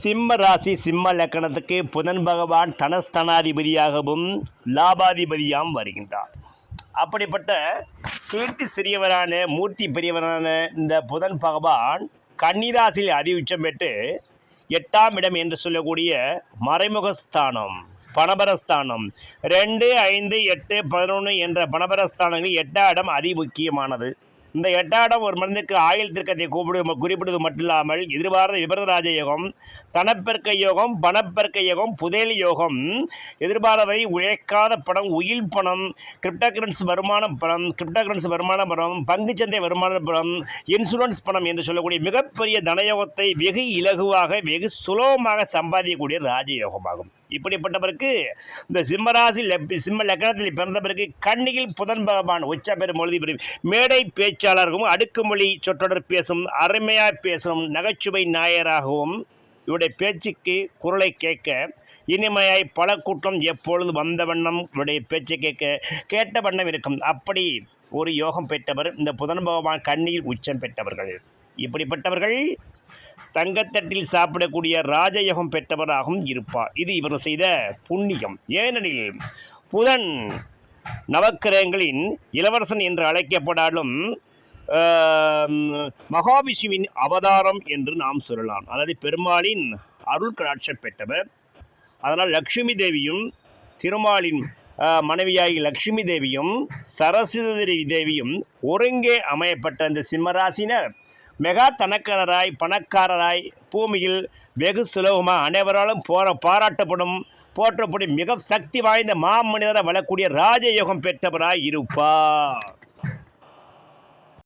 சிம்ம ராசி சிம்ம லக்கணத்துக்கு புதன் பகவான் தனஸ்தனாதிபதியாகவும் லாபாதிபதியாகவும் வருகின்றார். அப்படிப்பட்ட கீர்த்தி சிறியவரான மூர்த்தி பெரியவரான இந்த புதன் பகவான் கன்னிராசியில் அதி உச்சம் பெற்று எட்டாம் இடம் என்று சொல்லக்கூடிய மறைமுகஸ்தானம் பணபரஸ்தானம். ரெண்டு ஐந்து எட்டு பதினொன்று என்ற பணபரஸ்தானங்களில் எட்டாம் இடம் அதி முக்கியமானது இந்த எட்டாடம் ஒரு மனிதனுக்கு ஆயுள் திருக்கத்தை கூப்பிடு குறிப்பிடுவது மட்டும் இல்லாமல் எதிர்பார்த்த விபரதராஜ யோகம் தனப்பெருக்க யோகம் பணப்பெருக்க யோகம் புதையல் யோகம் எதிர்பார்த்தவை உழைக்காத பணம் உயில் பணம் கிரிப்டோகரன்சி வருமான பணம் கிரிப்டோகரன்சி வருமான பணம் பங்குச்சந்தை வருமான பணம் இன்சூரன்ஸ் பணம் என்று சொல்லக்கூடிய மிகப்பெரிய தனயோகத்தை வெகு இலகுவாக வெகு சுலபமாக சம்பாதிக்கக்கூடிய ராஜயோகமாகும். இப்படிப்பட்டவருக்கு இந்த சிம்மராசி லெப்- சிம்ம லக்னத்தில் பிறந்தவருக்கு கண்ணியில் புதன் பகவான் உச்ச பெறும் பொழுது இவர் மேடை பேச்சாளராகவும் அடுக்குமொழி சொற்றொடர் பேசும் அருமையாக பேசும் நகைச்சுவை நாயராகவும் இவருடைய பேச்சுக்கு குரலை கேட்க இனிமையாய் பல கூட்டம் எப்பொழுது வந்த வண்ணம் இவருடைய பேச்சை கேட்க கேட்ட வண்ணம் இருக்கும். அப்படி ஒரு யோகம் பெற்றவர் இந்த புதன் பகவான் கண்ணியில் உச்சம் பெற்றவர்கள். இப்படிப்பட்டவர்கள் தங்கத்தட்டில் சாப்பிடக்கூடிய ராஜயோகம் பெற்றவராகவும் இருப்பார். இது இவர் செய்த புண்ணியம். ஏனெனில் புதன் நவக்கிரகங்களின் இளவரசன் என்று அழைக்கப்படாலும் மகாவிஷ்ணுவின் அவதாரம் என்று நாம் சொல்லலாம். அதாவது பெருமாளின் அருள் கடாட்சம் பெற்றவர். அதனால் லக்ஷ்மி தேவியும் திருமாலின் மனைவியாகி லக்ஷ்மி தேவியும் சரஸ்வதி தேவியும் ஒருங்கே அமையப்பட்ட இந்த சிம்மராசினர் மெகா தனக்கனராய் பணக்காரராய் பூமியில் வெகு சுலபமாக அனைவராலும் போற பாராட்டப்படும் போற்றப்படும் மிக சக்தி வாய்ந்த மாமனிதரை வளரக்கூடிய ராஜயோகம் பெற்றவராய் இருப்பார்.